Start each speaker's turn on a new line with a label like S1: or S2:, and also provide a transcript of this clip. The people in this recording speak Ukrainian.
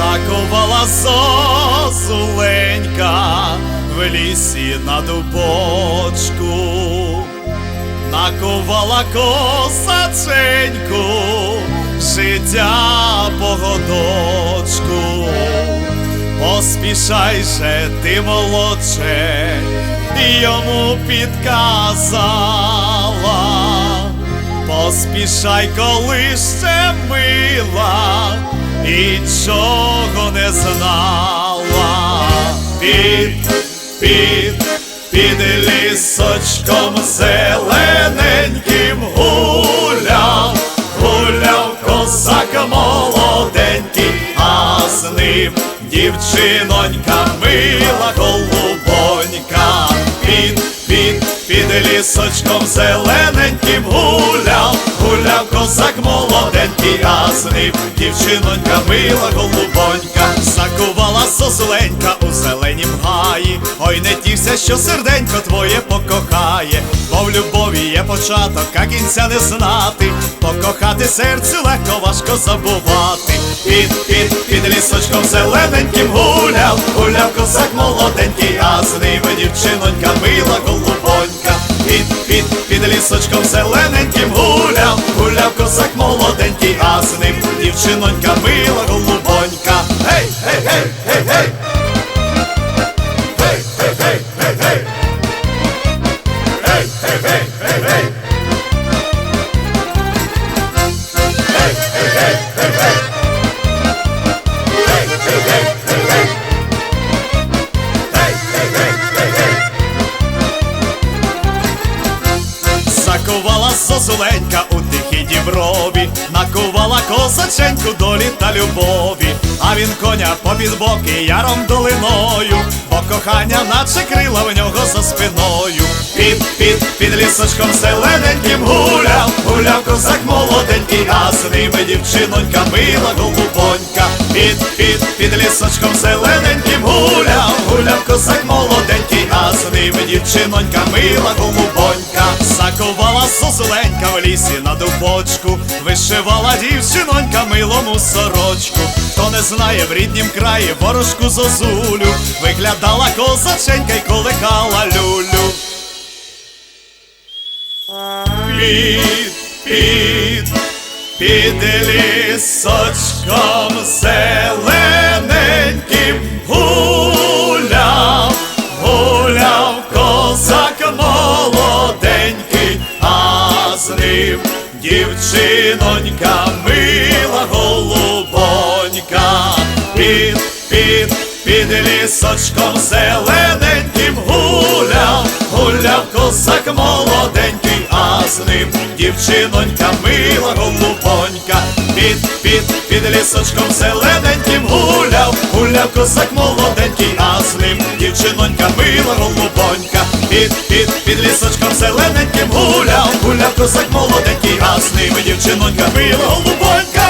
S1: Закувала зозуленька в лісі на дубочку, накувала козаченьку, життя погодочку. Поспішай же ти молодше, йому підказала. Поспішай, коли ще мила, і чого не знала. Під, під, під лісочком зелененьким дівчинонька мила голубонька. Під, під, під лісочком зелененьким гуляв, гуляв козак молоденький, а з ним дівчинонька мила голубонька, закувала созленька у зеленім гаї. Ой, не тішся, що серденько твоє покохає, бо в любові є початок, а кінця не знати. Покохати серцю легко важко забувати. Під, під, під лісочком зелененьким гуляв, гуляв козак молоденький, а з ними дівчинонька мила голубонька. Під, під, під лісочком зелененьким гуляв, гуляв козак молоденький, а з ним дівчинонька мила голубонька. Закувала зозуленька у тихій діброві, накувала козаченьку долі та любові, а він коня попід боки яром долиною, бо кохання наче крила в нього за спиною. Під, під, під лісочком зелененьким гуляв, гуляв козак молоденький, а з ними дівчинонька мила голубонька. Під, під, під лісочком зелененьким гуляв, гуляв козак молоденький, ними дівчинонька мила голубонька. Закувала созуленька в лісі на дубочку, вишивала дівчинонька милому сорочку. Хто не знає в ріднім краї ворожку зозулю, виглядала козаченька й колихала люлю. Під, під, під лісочком зелененьким а дівчинонька мила голубонька. Під, під, під лісочком зелененьким гуляв, гуляв козак молоденький, а з ним дівчинонька мила голубонька. Під, під, під лісочком зелененьким гуляв, гуляв козак молоденький, а з ним дівчинонька мила голубонька. Під, під, під лісочком зелененьким гуляв, гуляв козак молоденький, а з ними дівчинонька мила голубонька.